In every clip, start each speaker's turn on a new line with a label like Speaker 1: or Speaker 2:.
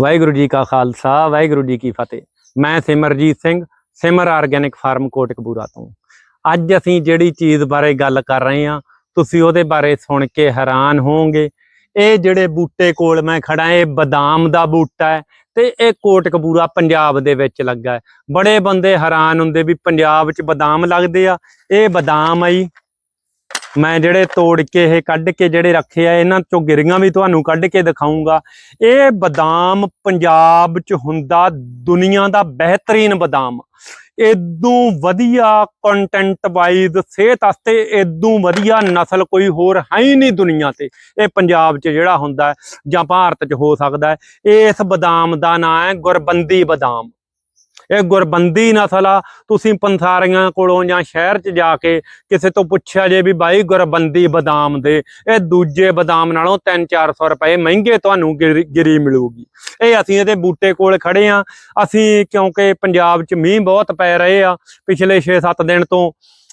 Speaker 1: ਵਾਹਿਗੁਰੂ ਜੀ ਕਾ ਖਾਲਸਾ, ਵਾਹਿਗੁਰੂ ਜੀ ਕੀ ਫਤਿਹ। ਮੈਂ ਸਿਮਰਜੀਤ ਸਿੰਘ, ਸਿਮਰ ਆਰਗੈਨਿਕ ਫਾਰਮ ਕੋਟਕਪੂਰਾ ਤੋਂ। ਅੱਜ ਅਸੀਂ ਜਿਹੜੀ ਚੀਜ਼ ਬਾਰੇ ਗੱਲ ਕਰ ਰਹੇ ਹਾਂ, ਤੁਸੀਂ ਉਹਦੇ ਬਾਰੇ ਸੁਣ ਕੇ ਹੈਰਾਨ ਹੋਵੋਗੇ। ਇਹ ਜਿਹੜੇ ਬੂਟੇ ਕੋਲ ਮੈਂ ਖੜਾ ਇਹ ਬਦਾਮ ਦਾ ਬੂਟਾ ਹੈ ਤੇ ਇਹ ਕੋਟਕਪੂਰਾ ਪੰਜਾਬ ਦੇ ਵਿੱਚ ਲੱਗਾ ਹੈ। ਬੜੇ ਬੰਦੇ ਹੈਰਾਨ ਹੁੰਦੇ ਵੀ ਪੰਜਾਬ 'ਚ ਬਦਾਮ ਲੱਗਦੇ ਆ। ਇਹ ਬਦਾਮ ਆਈ ਮੈਂ ਜਿਹੜੇ ਤੋੜ ਕੇ ਇਹ ਕੱਢ ਕੇ ਜਿਹੜੇ ਰੱਖੇ ਆ, ਇਹਨਾਂ ਚੋਂ ਗਿਰੀਆਂ ਵੀ ਤੁਹਾਨੂੰ ਕੱਢ ਕੇ ਦਿਖਾਉਂਗਾ। ਇਹ ਬਦਾਮ ਪੰਜਾਬ 'ਚ ਹੁੰਦਾ, ਦੁਨੀਆ ਦਾ ਬਿਹਤਰੀਨ ਬਦਾਮ। ਇਦੋਂ ਵਧੀਆ ਕੰਟੈਂਟ ਵਾਈਜ਼ ਸਿਹਤ ਵਾਸਤੇ ਇਦੋਂ ਵਧੀਆ ਨਸਲ ਕੋਈ ਹੋਰ ਹੈ ਹੀ ਨਹੀਂ ਦੁਨੀਆ ਤੇ। ਇਹ ਪੰਜਾਬ 'ਚ ਜਿਹੜਾ ਹੁੰਦਾ, ਜਾਂ ਭਾਰਤ 'ਚ ਹੋ ਸਕਦਾ। ਇਸ ਬਦਾਮ ਦਾ ਨਾਂ ਹੈ ਗੁਰਬੰਦੀ ਬਦਾਮ। ਇਹ ਗੁਰਬੰਦੀ ਨਸਲ ਆ ਤੁਸੀਂ ਪੰਸਾਰੀਆਂ ਕੋਲੋਂ ਜਾਂ ਸ਼ਹਿਰ 'ਚ ਜਾ ਕੇ ਕਿਸੇ ਤੋਂ ਪੁੱਛਿਆ ਜੇ ਵੀ ਬਾਈ ਗੁਰਬੰਦੀ ਬਦਾਮ ਦੇ, ਇਹ ਦੂਜੇ ਬਦਾਮ ਨਾਲੋਂ 3-400 ਰੁਪਏ ਮਹਿੰਗੇ ਤੁਹਾਨੂੰ ਗਿਰੀ ਗਿਰੀ ਮਿਲੂਗੀ। ਇਹ ਅਸੀਂ ਇਹਦੇ ਬੂਟੇ ਕੋਲ ਖੜੇ ਆ। ਅਸੀਂ ਕਿਉਂਕਿ ਪੰਜਾਬ 'ਚ ਮੀਂਹ ਬਹੁਤ ਪੈ ਰਹੇ ਆ, ਪਿਛਲੇ 6-7 ਦਿਨ ਤੋਂ।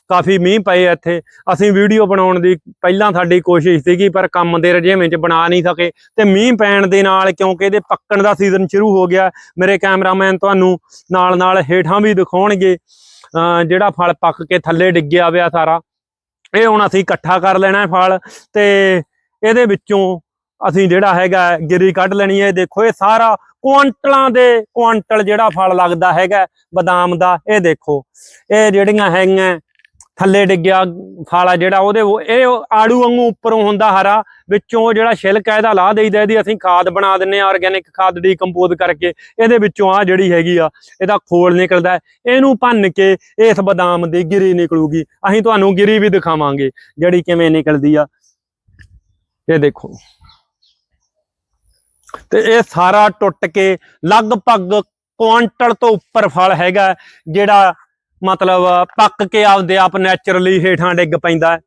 Speaker 1: ਕਾਫੀ ਮੀਂਹ ਪਏ ਇੱਥੇ। ਅਸੀਂ ਵੀਡੀਓ ਬਣਾਉਣ ਦੀ ਪਹਿਲਾਂ ਸਾਡੀ ਕੋਸ਼ਿਸ਼ ਸੀਗੀ, ਪਰ ਕੰਮ ਦੇ ਰਜੇਵੇਂ 'ਚ ਬਣਾ ਨਹੀਂ ਸਕੇ। ਤੇ ਮੀਂਹ ਪੈਣ ਦੇ ਨਾਲ ਕਿਉਂਕਿ ਇਹਦੇ ਪੱਕਣ ਦਾ ਸੀਜ਼ਨ ਸ਼ੁਰੂ ਹੋ ਗਿਆ, ਮੇਰੇ ਕੈਮਰਾਮੈਨ ਤੁਹਾਨੂੰ ਨਾਲ ਨਾਲ ਹੇਠਾਂ ਵੀ ਦਿਖਾਉਣਗੇ। ਅਹ ਜਿਹੜਾ ਫਲ ਪੱਕ ਕੇ ਥੱਲੇ ਡਿੱਗਿਆ ਪਿਆ ਸਾਰਾ, ਇਹ ਹੁਣ ਅਸੀਂ ਇਕੱਠਾ ਕਰ ਲੈਣਾ ਫਲ। ਤੇ ਇਹਦੇ ਵਿੱਚੋਂ ਅਸੀਂ ਜਿਹੜਾ ਹੈਗਾ ਗਿਰੀ ਕੱਢ ਲੈਣੀ ਹੈ। ਇਹ ਦੇਖੋ, ਇਹ ਸਾਰਾ ਕੁਆਂਟਲਾਂ ਦੇ ਕੁਆਂਟਲ ਜਿਹੜਾ ਫਲ ਲੱਗਦਾ ਹੈਗਾ ਬਦਾਮ ਦਾ, ਇਹ ਦੇਖੋ। ਇਹ ਜਿਹੜੀਆਂ ਹੈਗੀਆਂ ਥੱਲੇ ਡਿੱਗਿਆ ਫਲ ਆ ਜਿਹੜਾ ਉਹਦੇ ਇਹ ਆੜੂ ਵਾਂਗੂ ਉੱਪਰੋਂ ਹੁੰਦਾ ਹਰਾ, ਵਿੱਚੋਂ ਜਿਹੜਾ ਛਿਲਕ ਹੈ ਇਹਦਾ ਲਾ ਦੇਈਦਾ ਇਹਦੀ ਅਸੀਂ ਖਾਦ ਬਣਾ ਦਿੰਨੇ ਆ ਆਰਗੈਨਿਕ ਖਾਦ ਡੀਕੰਪੋਜ਼ ਕਰਕੇ, ਇਹਦੇ ਵਿੱਚੋਂ ਆ ਜਿਹੜੀ ਹੈਗੀ ਆ, ਇਹਦਾ ਖੋਲ ਨਿਕਲਦਾ ਇਹਨੂੰ ਭੰਨ ਕੇ ਇਸ ਬਦਾਮ ਦੀ ਗਿਰੀ ਨਿਕਲੂਗੀ। ਅਸੀਂ ਤੁਹਾਨੂੰ ਗਿਰੀ ਵੀ ਦਿਖਾਵਾਂਗੇ, ਜਿਹੜੀ ਕਿਵੇਂ ਨਿਕਲਦੀ ਆ। ਇਹ ਦੇਖੋ। ਤੇ ਇਹ ਸਾਰਾ ਟੁੱਟ ਕੇ ਲਗਭਗ ਕੁਆਂਟਲ ਤੋਂ ਉੱਪਰ ਫਲ ਹੈਗਾ, ਜਿਹੜਾ ਮਤਲਬ ਪੱਕ ਕੇ ਆਪਦੇ ਆਪ ਨੈਚੁਰਲੀ ਹੇਠਾਂ ਡਿੱਗ ਪੈਂਦਾ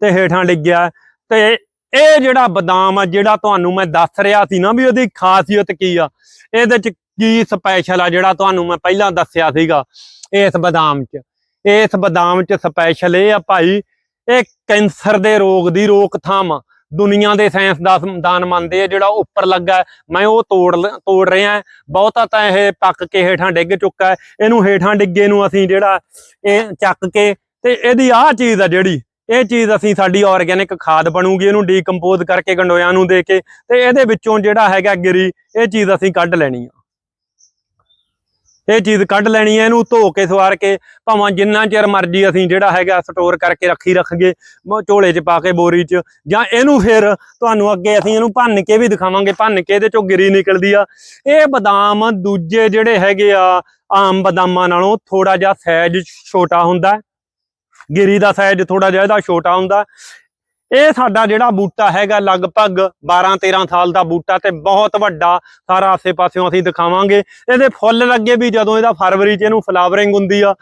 Speaker 1: ਤੇ ਹੇਠਾਂ ਡਿੱਗਿਆ ਤੇ ਇਹ ਜਿਹੜਾ ਬਦਾਮ ਆ, ਜਿਹੜਾ ਤੁਹਾਨੂੰ ਮੈਂ ਦੱਸ ਰਿਹਾ ਸੀ ਨਾ ਵੀ ਉਹਦੀ ਖਾਸੀਅਤ ਕੀ ਆ, ਇਹਦੇ ਚ ਕੀ ਸਪੈਸ਼ਲ ਆ ਜਿਹੜਾ ਤੁਹਾਨੂੰ ਮੈਂ ਪਹਿਲਾਂ ਦੱਸਿਆ ਸੀਗਾ ਇਸ ਬਦਾਮ ਚ ਇਸ ਬਦਾਮ ਚ ਸਪੈਸ਼ਲ ਇਹ ਆ ਭਾਈ, ਇਹ ਕੈਂਸਰ ਦੇ ਰੋਗ ਦੀ ਰੋਕਥਾਮ ਆ। ਦੁਨੀਆ ਦੇ ਸਾਇੰਸਦਾਨ ਮੰਨਦੇ ਆ, ਜਿਹੜਾ ਉੱਪਰ ਲੱਗਾ ਮੈਂ ਉਹ ਤੋੜ ਲ- ਤੋੜ ਰਿਹਾ ਬਹੁਤਾ ਤਾਂ ਇਹ ਪੱਕ ਕੇ ਹੇਠਾਂ ਡਿੱਗ ਚੁੱਕਾ ਹੈ। ਇਹਨੂੰ ਹੇਠਾਂ ਡਿੱਗੇ ਨੂੰ ਅਸੀਂ ਜਿਹੜਾ ਇਹ ਚੱਕ ਕੇ, ਤੇ ਇਹਦੀ ਆਹ ਚੀਜ਼ ਆ ਜਿਹੜੀ, ਇਹ ਚੀਜ਼ ਅਸੀਂ ਸਾਡੀ ਆਰਗੈਨਿਕ ਖਾਦ ਬਣੂਗੀ, ਇਹਨੂੰ ਡੀਕੰਪੋਜ਼ ਕਰਕੇ ਗੰਡੋਇਆਂ ਨੂੰ ਦੇ ਕੇ, ਤੇ ਇਹਦੇ ਵਿੱਚੋਂ ਜਿਹੜਾ ਹੈਗਾ ਗਿਰੀ, ਇਹ ਚੀਜ਼ ਅਸੀਂ ਕੱਢ ਲੈਣੀ ਆ। ਇਹ ਚੀਜ਼ ਕੱਢ ਲੈਣੀ ਹੈ ਇਹਨੂੰ ਧੋ ਕੇ ਸਵਾਰ ਕੇ, ਭਾਵੇਂ ਜਿੰਨਾ ਚਿਰ ਮਰਜ਼ੀ ਅਸੀਂ ਜਿਹੜਾ ਹੈਗਾ ਸਟੋਰ ਕਰਕੇ ਰੱਖੀ ਰੱਖਗੇ ਮ- ਝੋਲੇ 'ਚ ਪਾ ਕੇ ਬੋਰੀ 'ਚ, ਜਾਂ ਇਹਨੂੰ ਫਿਰ ਤੁਹਾਨੂੰ ਅੱਗੇ ਅਸੀਂ ਇਹਨੂੰ ਭੰਨ ਕੇ ਵੀ ਦਿਖਾਵਾਂਗੇ, ਭੰਨ ਕੇ ਇਹਦੇ ਚੋਂ ਗਿਰੀ ਨਿਕਲਦੀ ਆ। ਇਹ ਬਦਾਮ ਦੂਜੇ ਜਿਹੜੇ ਹੈਗੇ ਆ, ਆਮ ਬਦਾਮਾਂ ਨਾਲੋਂ ਥੋੜਾ ਜਿਹਾ ਸਾਈਜ਼ ਛੋਟਾ ਹੁੰਦਾ। ਗਿਰੀ ਦਾ ਸਾਈਜ਼ ਥੋੜਾ ਜਿਹਾ ਇਹਦਾ ਛੋਟਾ ਹੁੰਦਾ। ਇਹ ਸਾਡਾ ਜਿਹੜਾ ਬੂਟਾ ਹੈਗਾ ਲਗਭਗ 12 13 ਸਾਲ ਦਾ ਬੂਟਾ ਤੇ ਬਹੁਤ ਵੱਡਾ, ਸਾਰਾ ਆਸੇ-ਪਾਸਿਓਂ ਅਸੀਂ ਦਿਖਾਵਾਂਗੇ। ਇਹਦੇ ਫੁੱਲ ਲੱਗੇ ਵੀ ਜਦੋਂ ਇਹਦਾ ਫਰਵਰੀ 'ਚ ਇਹਨੂੰ ਫਲਾਵਰਿੰਗ ਹੁੰਦੀ ਆ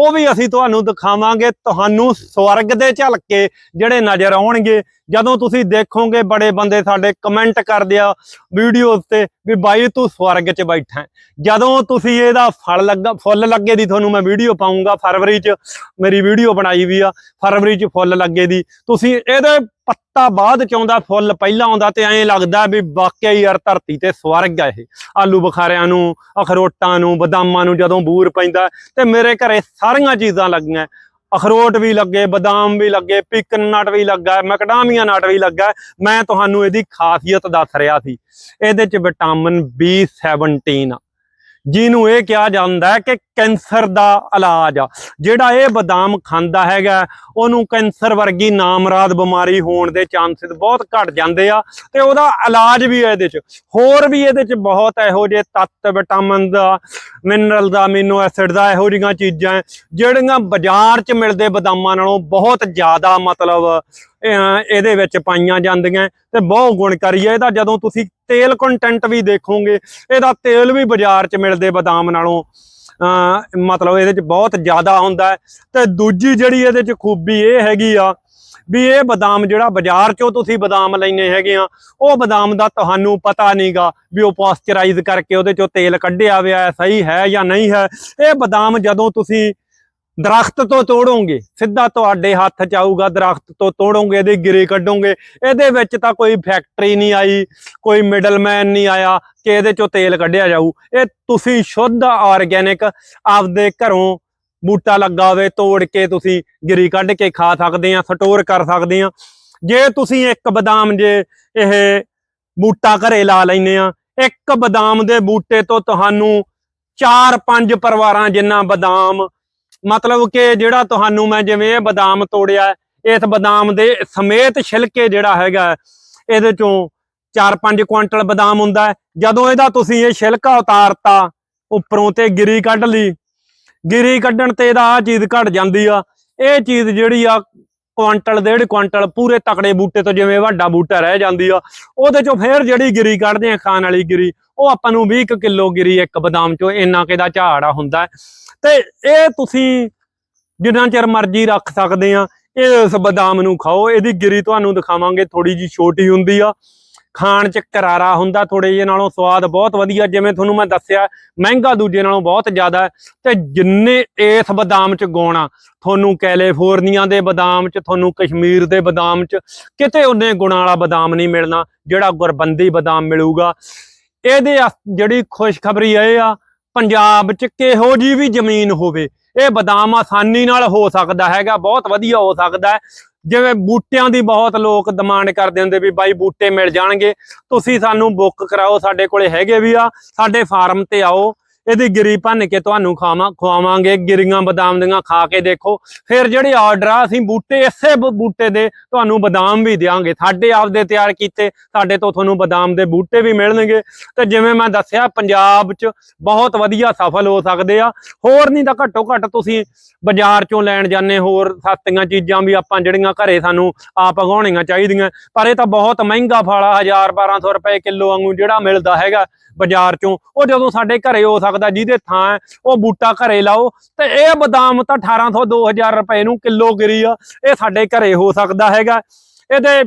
Speaker 1: ਉਹ ਵੀ ਅਸੀਂ ਤੁਹਾਨੂੰ ਦਿਖਾਵਾਂਗੇ ਤੁਹਾਨੂੰ ਸਵਰਗ ਦੇ ਝਲਕੇ ਜਿਹੜੇ ਨਜ਼ਰ ਆਉਣਗੇ। ਜਦੋਂ ਤੁਸੀਂ ਦੇਖੋਗੇ ਬੜੇ ਬੰਦੇ ਸਾਡੇ ਕਮੈਂਟ ਕਰਦੇ ਆ ਵੀਡੀਓਜ਼ ਤੇ ਵੀ ਬਾਈ ਤੂੰ ਸਵਰਗ 'ਚ ਬੈਠਾ ਜਦੋਂ ਤੁਸੀਂ ਇਹਦਾ ਫਲ ਲੱਗਾ, ਫੁੱਲ ਲੱਗੇ ਦੀ ਤੁਹਾਨੂੰ ਮੈਂ ਵੀਡੀਓ ਪਾਉਂਗਾ ਫਰਵਰੀ 'ਚ। ਮੇਰੀ ਵੀਡੀਓ ਬਣਾਈ ਵੀ ਆ, ਫਰਵਰੀ 'ਚ ਫੁੱਲ ਲੱਗੇ ਦੀ। ਤੁਸੀਂ ਇਹਦੇ ਪੱਤਾ ਬਾਅਦ ਚ ਆਉਂਦਾ, ਫੁੱਲ ਪਹਿਲਾਂ ਆਉਂਦਾ ਤੇ ਐਂ ਲੱਗਦਾ ਵੀ ਵਾਕਿਆ ਹੀ ਯਾਰ ਧਰਤੀ ਤੇ ਸਵਰਗ ਆ ਇਹ। ਆਲੂ ਬੁਖਾਰਿਆਂ ਨੂੰ, ਅਖਰੋਟਾਂ ਨੂੰ, ਬਦਾਮਾਂ ਨੂੰ ਜਦੋਂ ਬੂਰ ਪੈਂਦਾ ਤੇ ਮੇਰੇ ਘਰੇ ਸਾਰੀਆਂ ਚੀਜ਼ਾਂ ਲੱਗੀਆਂ। ਅਖਰੋਟ ਵੀ ਲੱਗੇ, ਬਦਾਮ ਵੀ ਲੱਗੇ, ਪਿਕਨ ਨਟ ਵੀ ਲੱਗਾ, ਮੈਕਡਾਮੀਆ ਨਟ ਵੀ ਲੱਗਾ। ਮੈਂ ਤੁਹਾਨੂੰ ਇਹਦੀ ਖਾਸੀਅਤ ਦੱਸ ਰਿਹਾ ਸੀ। ਇਹਦੇ ਚ ਵਿਟਾਮਿਨ B17 ਆ। ਜਿਹਨੂੰ ਇਹ ਕਿਹਾ ਜਾਂਦਾ ਹੈ ਕਿ ਕੈਂਸਰ ਦਾ ਇਲਾਜ ਆ। ਜਿਹੜਾ ਇਹ ਬਦਾਮ ਖਾਂਦਾ ਹੈਗਾ, ਉਹਨੂੰ ਕੈਂਸਰ ਵਰਗੀ ਨਾਮਰਾਦ ਬਿਮਾਰੀ ਹੋਣ ਦੇ ਚਾਂਸਸ ਬਹੁਤ ਘਟ ਜਾਂਦੇ ਆ ਤੇ ਉਹਦਾ ਇਲਾਜ ਵੀ ਇਹਦੇ ਚ। ਹੋਰ ਵੀ ਇਹਦੇ ਚ ਬਹੁਤ ਇਹੋ ਜਿਹੇ ਤੱਤ, ਵਿਟਾਮਿਨ ਦਾ, ਮਿਨਰਲ ਦਾ, ਅਮੀਨੋ ਐਸਿਡ ਦਾ ਇਹੋ ਜਿਹੀਆਂ ਚੀਜ਼ਾਂ ਜਿਹੜੀਆਂ ਬਾਜ਼ਾਰ 'ਚ ਮਿਲਦੇ ਬਦਾਮਾਂ ਨਾਲੋਂ ਬਹੁਤ ਜ਼ਿਆਦਾ ਮਤਲਬ ਇਹਦੇ ਵਿੱਚ ਪਾਈਆਂ ਜਾਂਦੀਆਂ ਤੇ ਬਹੁਤ ਗੁਣਕਾਰੀ ਹੈ ਇਹਦਾ ਜਦੋਂ ਤੁਸੀਂ ਤੇਲ ਕੰਟੈਂਟ ਵੀ ਦੇਖੋਗੇ, ਇਹਦਾ ਤੇਲ ਵੀ ਬਾਜ਼ਾਰ 'ਚ ਮਿਲਦੇ ਬਦਾਮ ਨਾਲੋਂ। ਮਤਲਬ ਇਹਦੇ 'ਚ ਬਹੁਤ ਜ਼ਿਆਦਾ ਹੁੰਦਾ ਹੈ। ਤੇ ਦੂਜੀ ਜਿਹੜੀ ਇਹਦੇ 'ਚ ਖੂਬੀ ਇਹ ਹੈਗੀ ਆ ਵੀ ਇਹ ਬਦਾਮ ਜਿਹੜਾ ਬਾਜ਼ਾਰ 'ਚੋਂ ਤੁਸੀਂ ਬਦਾਮ ਲੈਣੇ ਹੈਗੇ ਆ, ਉਹ ਬਦਾਮ ਦਾ ਤੁਹਾਨੂੰ ਪਤਾ ਨਹੀਂਗਾ ਵੀ ਉਹ ਪਾਸਚਰਾਈਜ਼ ਕਰਕੇ ਉਹਦੇ 'ਚੋਂ ਤੇਲ ਕੱਢਿਆ ਹੋਇਆ ਸਹੀ ਹੈ ਜਾਂ ਨਹੀਂ ਹੈ। ਇਹ ਬਦਾਮ ਜਦੋਂ ਤੁਸੀਂ ਦਰਖਤ ਤੋਂ ਤੋੜੋਗੇ, ਸਿੱਧਾ ਤੁਹਾਡੇ ਹੱਥ ਚ ਆਊਗਾ ਦਰਖਤ ਤੋਂ ਤੋੜੋਗੇ, ਇਹਦੀ ਗਿਰੀ ਕੱਢੋਗੇ, ਇਹਦੇ ਵਿੱਚ ਤਾਂ ਕੋਈ ਫੈਕਟਰੀ ਨਹੀਂ ਆਈ, ਕੋਈ ਮਿਡਲਮੈਨ ਨਹੀਂ ਆਇਆ ਕਿ ਇਹਦੇ ਚੋਂ ਤੇਲ ਕੱਢਿਆ ਜਾਊ। ਇਹ ਤੁਸੀਂ ਸ਼ੁੱਧ ਆਰਗੈਨਿਕ ਆਪਦੇ ਘਰੋਂ ਬੂਟਾ ਲੱਗਾ ਹੋਵੇ, ਤੋੜ ਕੇ ਤੁਸੀਂ ਗਿਰੀ ਕੱਢ ਕੇ ਖਾ ਸਕਦੇ ਆ ਸਟੋਰ ਕਰ ਸਕਦੇ ਆ। ਜੇ ਤੁਸੀਂ ਇੱਕ ਬਦਾਮ ਜੇ ਇਹ ਬੂਟਾ ਘਰੇ ਲਾ ਲੈਨੇ ਆ, ਇੱਕ ਬਦਾਮ ਦੇ ਬੂਟੇ ਤੋਂ ਤੁਹਾਨੂੰ 4-5 ਪਰਿਵਾਰਾਂ ਜਿੰਨਾ ਬਦਾਮ ਮਤਲਬ ਕਿ ਜਿਹੜਾ ਤੁਹਾਨੂੰ ਮੈਂ ਜਿਵੇਂ ਇਹ ਬਦਾਮ ਤੋੜਿਆ, ਇਸ ਬਦਾਮ ਦੇ ਸਮੇਤ ਛਿਲਕੇ ਜਿਹੜਾ ਹੈਗਾ, ਇਹਦੇ ਚੋਂ 4-5 ਕੁਇੰਟਲ ਬਦਾਮ ਹੁੰਦਾ ਹੈ। ਜਦੋਂ ਇਹਦਾ ਤੁਸੀਂ ਇਹ ਛਿਲਕਾ ਉਤਾਰਤਾ, ਉੱਪਰੋਂ ਤੇ ਗਿਰੀ ਕੱਢ ਲਈ। ਗਿਰੀ ਕੱਢਣ ਤੇ ਇਹਦਾ ਆ ਚੀਜ਼ ਘਟ ਜਾਂਦੀ ਆ। ਇਹ ਚੀਜ਼ ਜਿਹੜੀ ਆ ਕੁਇੰਟਲ ਡੇਢ ਕੁਇੰਟਲ ਪੂਰੇ ਤਕੜੇ ਬੂਟੇ ਤੋਂ ਜਿਵੇਂ ਵੱਡਾ ਬੂਟਾ ਰਹਿ ਜਾਂਦੀ ਆ, ਉਹਦੇ ਚੋਂ ਫੇਰ ਜਿਹੜੀ ਗਿਰੀ ਕੱਢਦੇ ਆ, ਖਾਣ ਵਾਲੀ ਗਿਰੀ ਉਹ ਆਪਾਂ ਨੂੰ 20 ਕੁ ਕਿਲੋ ਗਿਰੀ ਇੱਕ ਬਦਾਮ ਚੋਂ, ਇੰਨਾ ਕਿਦਾ ਝਾੜ ਆ ਹੁੰਦਾ ਤੇ ਇਹ ਤੁਸੀਂ ਜਿੰਨਾ ਚਿਰ ਮਰਜ਼ੀ ਰੱਖ ਸਕਦੇ ਆ, ਇਹ ਇਸ ਬਦਾਮ ਨੂੰ ਖਾਓ, ਇਹਦੀ ਗਿਰੀ ਤੁਹਾਨੂੰ ਦਿਖਾਵਾਂਗੇ ਥੋੜੀ ਜੀ ਛੋਟੀ ਹੁੰਦੀ ਆ। ਖਾਣ ਚ ਕਰਾਰਾ ਹੁੰਦਾ ਥੋੜੇ ਜਿਹੇ ਨਾਲੋਂ ਸਵਾਦ ਬਹੁਤ ਵਧੀਆ, ਜਿਵੇਂ ਤੁਹਾਨੂੰ ਮੈਂ ਦੱਸਿਆ, ਮਹਿੰਗਾ ਦੂਜੇ ਨਾਲੋਂ ਬਹੁਤ ਜ਼ਿਆਦਾ ਤੇ ਜਿੰਨੇ ਇਸ ਬਦਾਮ ਚ ਗੁਣ ਤੁਹਾਨੂੰ ਕੈਲੀਫੋਰਨੀਆ ਦੇ ਬਦਾਮ ਚ, ਤੁਹਾਨੂੰ ਕਸ਼ਮੀਰ ਦੇ ਬਦਾਮ ਚ, ਕਿਤੇ ਉਹਨੇ ਗੁਣਾਂ ਵਾਲਾ ਬਦਾਮ ਨਹੀਂ ਮਿਲਣਾ, ਜਿਹੜਾ ਗੁਰਬੰਦੀ ਬਦਾਮ ਮਿਲੂਗਾ। ਇਹਦੇ ਆ- ਜਿਹੜੀ ਖੁਸ਼ਖਬਰੀ ਇਹ ਆ, ਪੰਜਾਬ ਚ ਕਿਹੋ ਜੀ ਵੀ ਜ਼ਮੀਨ ਹੋਵੇ, ਇਹ ਬਦਾਮ ਆਸਾਨੀ ਨਾਲ ਹੋ ਸਕਦਾ ਹੈਗਾ, ਬਹੁਤ ਵਧੀਆ ਹੋ ਸਕਦਾ ਜਿਵੇਂ ਬੂਟਿਆਂ ਦੀ ਬਹੁਤ ਲੋਕ ਡਿਮਾਂਡ ਕਰਦੇ ਹੁੰਦੇ ਵੀ ਬਾਈ ਬੂਟੇ ਮਿਲ ਜਾਣਗੇ, ਤੁਸੀਂ ਸਾਨੂੰ ਬੁੱਕ ਕਰਾਓ ਸਾਡੇ ਕੋਲੇ ਹੈਗੇ ਵੀ ਆ, ਸਾਡੇ ਫਾਰਮ ਤੇ ਆਓ। ਇਹਦੀ ਗਿਰੀ ਭੰਨ ਕੇ ਤੁਹਾਨੂੰ ਖਾਵਾਂ, ਖਵਾਵਾਂਗੇ। ਗਿਰੀਆਂ ਬਦਾਮ ਦੀਆਂ ਖਾ ਕੇ ਦੇਖੋ। ਫਿਰ ਜਿਹੜੇ ਆਰਡਰ ਆ, ਅਸੀਂ ਬੂਟੇ, ਇਸੇ ਬੂਟੇ ਦੇ ਤੁਹਾਨੂੰ ਬਦਾਮ ਵੀ ਦੇਵਾਂਗੇ ਸਾਡੇ ਆਪਦੇ ਤਿਆਰ ਕੀਤੇ, ਸਾਡੇ ਤੋਂ ਤੁਹਾਨੂੰ ਬਦਾਮ ਦੇ ਬੂਟੇ ਵੀ ਮਿਲਣਗੇ। ਤੇ ਜਿਵੇਂ ਮੈਂ ਦੱਸਿਆ, ਪੰਜਾਬ 'ਚ ਬਹੁਤ ਵਧੀਆ ਸਫਲ ਹੋ ਸਕਦੇ ਆ। ਹੋਰ ਨਹੀਂ ਤਾਂ ਘੱਟੋ ਘੱਟ ਤੁਸੀਂ ਬਾਜ਼ਾਰ 'ਚੋਂ ਲੈਣ ਜਾਂਦੇ ਹੋਰ ਸਸਤੀਆਂ ਚੀਜ਼ਾਂ ਵੀ ਆਪਾਂ ਜਿਹੜੀਆਂ ਘਰੇ ਸਾਨੂੰ ਆਪ ਉਗਾਉਣੀਆਂ ਚਾਹੀਦੀਆਂ। ਪਰ ਇਹ ਤਾਂ ਬਹੁਤ ਮਹਿੰਗਾ ਫਲ ਆ 1000 1200 ਰੁਪਏ ਕਿਲੋ ਵਾਂਗੂ ਜਿਹੜਾ ਮਿਲਦਾ ਹੈਗਾ ਬਾਜ਼ਾਰ 'ਚੋਂ। ਉਹ ਜਦੋਂ ਸਾਡੇ ਘਰੇ ਹੋ ਸਕਦਾ ਜਿਹਦੇ ਥਾਂ ਉਹ ਬੂਟਾ ਘਰੇ ਲਾਓ। ਤੇ ਇਹ ਬਦਾਮ ਤਾਂ 1800 2000 ਰੁਪਏ ਨੂੰ ਕਿਲੋ ਗਿਰੀ ਆ। ਇਹ ਸਾਡੇ ਘਰੇ ਹੋ ਸਕਦਾ ਹੈਗਾ। ਇਹਦੇ,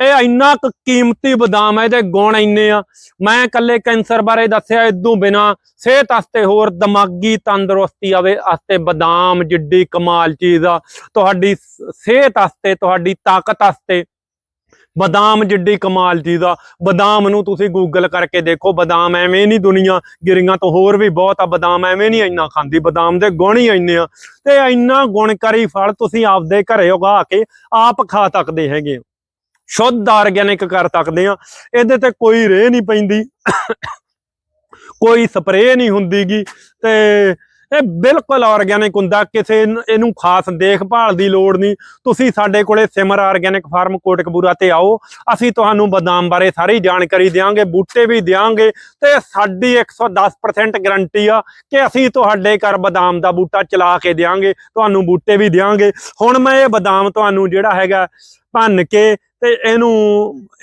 Speaker 1: ਇਹ ਇੰਨਾ ਕੁ ਕੀਮਤੀ ਬਦਾਮ ਹੈ ਇਹਦੇ ਗੁਣ ਇੰਨੇ ਆ। ਮੈਂ ਇਕੱਲੇ ਕੈਂਸਰ ਬਾਰੇ ਦੱਸਿਆ ਇਦੋਂ ਬਿਨਾ ਸਿਹਤ ਵਾਸਤੇ ਹੋਰ ਦਿਮਾਗੀ ਤੰਦਰੁਸਤੀ ਆਵੇ ਵਾਸਤੇ ਬਦਾਮ, ਜਿੱਡੀ ਕਮਾਲ ਚੀਜ਼ ਆ। ਤੁਹਾਡੀ ਸਿਹਤ ਵਾਸਤੇ, ਤੁਹਾਡੀ ਤਾਕਤ ਵਾਸਤੇ ਬਦਾਮ ਜਿੱਡੀ ਕਮਾਲ ਜੀ ਦਾ। ਬਦਾਮ ਨੂੰ ਤੁਸੀਂ ਗੂਗਲ ਕਰਕੇ ਦੇਖੋ, ਬਦਾਮ ਐਵੇਂ ਨਹੀਂ ਦੁਨੀਆ ਗਿਰੀਆਂ ਤੋਂ ਹੋਰ ਵੀ ਬਹੁਤ ਆ, ਬਦਾਮ ਐਵੇਂ ਨਹੀਂ ਇੰਨਾ ਖਾਂਦੀ, ਬਦਾਮ ਦੇ ਗੁਣ ਹੀ ਇੰਨੇ ਆ। ਤੇ ਇੰਨਾ ਗੁਣਕਾਰੀ ਫਲ ਤੁਸੀਂ ਆਪਦੇ ਘਰੇ ਉਗਾ ਕੇ ਆਪ ਖਾ ਸਕਦੇ ਹੈਗੇ ਹੋ। ਸ਼ੁੱਧ ਆਰਗੈਨਿਕ ਕਰ ਸਕਦੇ ਆ। ਇਹਦੇ ਤੇ ਕੋਈ ਰੇਹ ਨਹੀਂ ਪੈਂਦੀ। ਕੋਈ ਸਪਰੇਅ ਨਹੀਂ ਹੁੰਦੀਗੀ। ਤੇ ਇਹ ਬਿਲਕੁਲ ਆਰਗੈਨਿਕ ਹੁੰਦਾ, ਕਿਸੇ ਇਹਨੂੰ ਖਾਸ ਦੇਖਭਾਲ ਦੀ ਲੋੜ ਨਹੀਂ। ਤੁਸੀਂ ਸਾਡੇ ਕੋਲੇ ਸਿਮਰ ਆਰਗੈਨਿਕ ਫਾਰਮ ਕੋਟਕਪੂਰਾ ਤੇ ਆਓ, ਅਸੀਂ ਤੁਹਾਨੂੰ ਬਦਾਮ ਬਾਰੇ ਸਾਰੀ ਜਾਣਕਾਰੀ ਦਿਆਂਗੇ, ਬੂਟੇ ਵੀ ਦਿਆਂਗੇ, ਤੇ ਸਾਡੀ 110% ਗਾਰੰਟੀ ਆ ਕਿ ਅਸੀਂ ਤੁਹਾਡੇ ਘਰ ਬਦਾਮ ਦਾ ਬੂਟਾ ਚਲਾ ਕੇ ਦਿਆਂਗੇ, ਤੁਹਾਨੂੰ ਬੂਟੇ ਵੀ ਦਿਆਂਗੇ। ਹੁਣ ਮੈਂ ਇਹ ਬਦਾਮ ਤੁਹਾਨੂੰ ਜਿਹੜਾ ਹੈਗਾ ਭੰਨ ਕੇ ਤੇ ਇਹਨੂੰ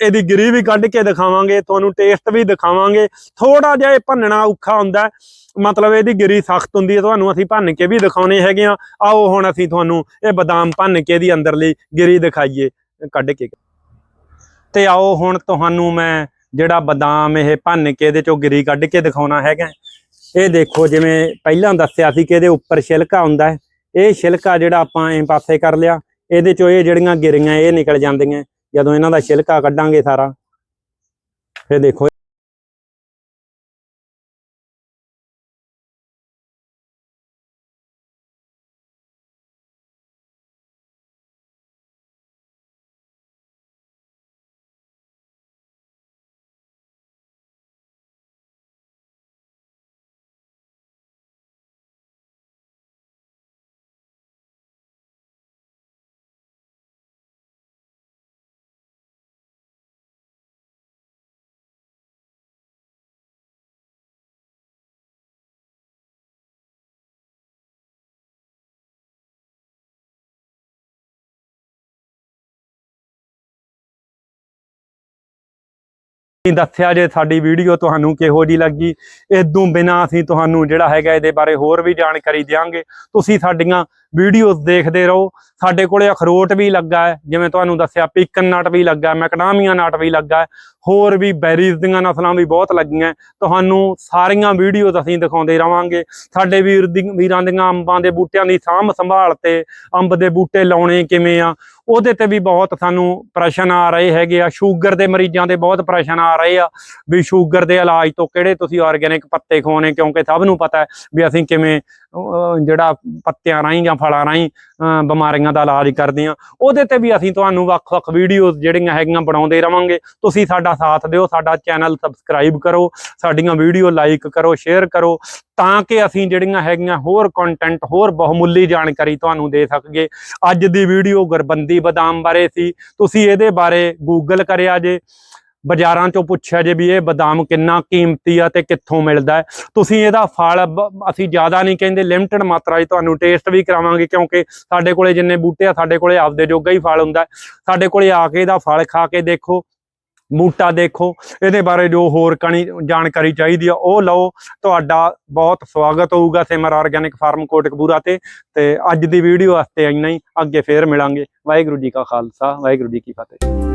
Speaker 1: ਇਹਦੀ ਗਿਰੀ ਵੀ ਕੱਢ ਕੇ ਦਿਖਾਵਾਂਗੇ, ਤੁਹਾਨੂੰ ਟੇਸਟ ਵੀ ਦਿਖਾਵਾਂਗੇ। ਥੋੜਾ ਜਿਹਾ ਇਹ ਭੰਨਣਾ ਔਖਾ ਹੁੰਦਾ ਮਤਲਬ ਇਹਦੀ ਗਿਰੀ ਸਖਤ ਹੁੰਦੀ ਹੈ, ਤੁਹਾਨੂੰ ਅਸੀਂ ਭੰਨ ਕੇ ਵੀ ਦਿਖਾਉਣੇ ਹੈਗੇ ਆ ਆਓ ਹੁਣ ਅਸੀਂ ਤੁਹਾਨੂੰ ਇਹ ਬਦਾਮ ਭੰਨ ਕੇ ਇਹਦੀ ਅੰਦਰਲੀ ਗਿਰੀ ਦਿਖਾਈਏ, ਕੱਢ ਕੇ। ਤੇ ਆਓ ਹੁਣ ਤੁਹਾਨੂੰ ਮੈਂ ਜਿਹੜਾ ਬਦਾਮ ਇਹ ਭੰਨ ਕੇ ਇਹਦੇ ਚੋਂ ਗਿਰੀ ਕੱਢ ਕੇ ਦਿਖਾਉਣਾ ਹੈਗਾ। ਇਹ ਦੇਖੋ ਜਿਵੇਂ ਪਹਿਲਾਂ ਦੱਸਿਆ ਸੀ ਕਿ ਇਹਦੇ ਉੱਪਰ ਛਿਲਕਾ ਹੁੰਦਾ ਹੈ। ਇਹ ਛਿਲਕਾ ਜਿਹੜਾ ਆਪਾਂ ਐਂ ਪਾਸੇ ਕਰ ਲਿਆ, ਇਹਦੇ ਚੋਂ ਇਹ ਜਿਹੜੀਆਂ ਗਿਰੀਆਂ ਇਹ ਨਿਕਲ ਜਾਂਦੀਆਂ। ਜਦੋਂ ਇਹਨਾਂ ਦਾ ਛਿਲਕਾ ਕੱਢਾਂਗੇ ਸਾਰਾ ਫਿਰ ਦੇਖੋ ਦੱਸਿਆ ਜੇ ਸਾਡੀ ਵੀਡੀਓ ਤੁਹਾਨੂੰ ਕਿਹੋ ਜੀ ਲੱਗੀ ਇਦੋਂ ਬਿਨਾ ਅਸੀਂ ਤੁਹਾਨੂੰ ਜਿਹੜਾ ਹੈਗਾ ਇਹਦੇ ਬਾਰੇ ਹੋਰ ਵੀ ਜਾਣਕਾਰੀ ਦਿਆਂਗੇ। ਤੁਸੀਂ ਸਾਡੀਆਂ ਵੀਡੀਓਜ਼ ਦੇਖਦੇ ਰਹੋ। ਸਾਡੇ ਕੋਲੇ ਅਖਰੋਟ ਵੀ ਲੱਗਾ ਹੈ, ਜਿਵੇਂ ਤੁਹਾਨੂੰ ਦੱਸਿਆ, ਪੀਕਨ ਨਟ ਵੀ ਲੱਗਾ ਹੈ, ਮੈਕਡਾਮੀਆ ਨਟ ਵੀ ਲੱਗਾ ਹੋਰ ਵੀ ਬੈਰੀਜ਼ ਦੀਆਂ ਨਸਲਾਂ ਵੀ ਬਹੁਤ ਲੱਗੀਆਂ ਤੁਹਾਨੂੰ ਸਾਰੀਆਂ ਵੀਡੀਓਜ਼ ਅਸੀਂ ਦਿਖਾਉਂਦੇ ਰਵਾਂਗੇ। ਸਾਡੇ ਵੀਰ ਦੀ, ਵੀਰਾਂ ਦੀਆਂ ਅੰਬਾਂ ਦੇ ਬੂਟਿਆਂ ਦੀ ਸਾਂਭ ਸੰਭਾਲ ਤੇ ਅੰਬ ਦੇ ਬੂਟੇ ਲਾਉਣੇ ਕਿਵੇਂ ਆ, ਉਹਦੇ ਤੇ ਵੀ ਬਹੁਤ ਸਾਨੂੰ ਪ੍ਰਸ਼ਨ ਆ ਰਹੇ ਹੈਗੇ ਆ। ਸ਼ੂਗਰ ਦੇ ਮਰੀਜ਼ਾਂ ਦੇ ਬਹੁਤ ਪ੍ਰਸ਼ਨ ਆ ਰਹੇ ਆ ਵੀ ਸ਼ੂਗਰ ਦੇ ਇਲਾਜ ਤੋਂ ਕਿਹੜੇ ਤੁਸੀਂ ਆਰਗੇਨਿਕ ਪੱਤੇ ਖਵਾਉਣੇ, ਕਿਉਂਕਿ ਸਭ ਨੂੰ ਪਤਾ ਹੈ ਵੀ ਅਸੀਂ ਕਿਵੇਂ ਜਿਹੜਾ ਪੱਤਿਆਂ ਰਾਹੀਂ ਜਾਂ ਫਲਾਂ ਰਾਹੀਂ ਬਿਮਾਰੀਆਂ ਦਾ ਇਲਾਜ ਕਰਦੇ ਆ ਉਹਦੇ ਤੇ ਵੀ ਅਸੀਂ ਤੁਹਾਨੂੰ ਵੱਖ-ਵੱਖ ਵੀਡੀਓਜ਼ ਜਿਹੜੀਆਂ ਹੈਗੀਆਂ ਬਣਾਉਂਦੇ ਰਵਾਂਗੇ। ਤੁਸੀਂ ਸਾਡਾ ਸਾਥ ਦਿਓ, ਸਾਡਾ ਚੈਨਲ ਸਬਸਕ੍ਰਾਈਬ ਕਰੋ, ਸਾਡੀਆਂ ਵੀਡੀਓ ਲਾਈਕ ਕਰੋ ਸ਼ੇਅਰ ਕਰੋ, ਤਾਂ ਕਿ ਅਸੀਂ ਜਿਹੜੀਆਂ ਹੈਗੀਆਂ ਹੋਰ ਕੰਟੈਂਟ ਹੋਰ ਬਹੁਮੁੱਲੀ ਜਾਣਕਾਰੀ ਤੁਹਾਨੂੰ ਦੇ ਸਕੀਏ। ਅੱਜ ਦੀ ਵੀਡੀਓ ਗੁਰਬੰਦੀ ਬਦਾਮ ਬਾਰੇ ਸੀ। ਤੁਸੀਂ ਇਹਦੇ ਬਾਰੇ ਗੂਗਲ ਕਰਿਆ ਜੇ। ਬਾਜ਼ਾਰਾਂ ਚੋਂ ਪੁੱਛਿਆ ਜੇ ਵੀ ਇਹ ਬਦਾਮ ਕਿੰਨਾ ਕੀਮਤੀ ਆ ਤੇ ਕਿੱਥੋਂ ਮਿਲਦਾ ਹੈ। ਤੁਸੀਂ ਇਹਦਾ ਫਲ ਅਸੀਂ ਜ਼ਿਆਦਾ ਨਹੀਂ ਕਹਿੰਦੇ ਲਿਮਟਿਡ ਮਾਤਰਾ 'ਚ ਤੁਹਾਨੂੰ ਟੇਸਟ ਵੀ ਕਰਾਵਾਂਗੇ ਕਿਉਂਕਿ ਸਾਡੇ ਕੋਲੇ ਜਿੰਨੇ ਬੂਟੇ ਆ, ਸਾਡੇ ਕੋਲੇ ਆਪਦੇ ਜੋਗਾ ਹੀ ਫਲ ਹੁੰਦਾ ਸਾਡੇ ਕੋਲੇ ਆ ਕੇ ਇਹਦਾ ਫਲ ਖਾ ਕੇ ਦੇਖੋ, ਬੂਟਾ ਦੇਖੋ, ਇਹਦੇ ਬਾਰੇ ਜੋ ਹੋਰ ਕਣੀ, ਜਾਣਕਾਰੀ ਚਾਹੀਦੀ ਆ, ਉਹ ਲਓ। ਤੁਹਾਡਾ ਬਹੁਤ ਸਵਾਗਤ ਹੋਊਗਾ ਸਿਮਰ ਆਰਗੈਨਿਕ ਫਾਰਮ ਕੋਟਕਪੂਰਾ ਤੇ ਤੇ ਅੱਜ ਦੀ ਵੀਡੀਓ ਵਾਸਤੇ ਇੰਨਾ ਹੀ। ਅੱਗੇ ਫੇਰ ਮਿਲਾਂਗੇ। ਵਾਹਿਗੁਰੂ ਜੀ ਕਾ ਖਾਲਸਾ, ਵਾਹਿਗੁਰੂ ਜੀ ਕੀ ਫਤਿਹ।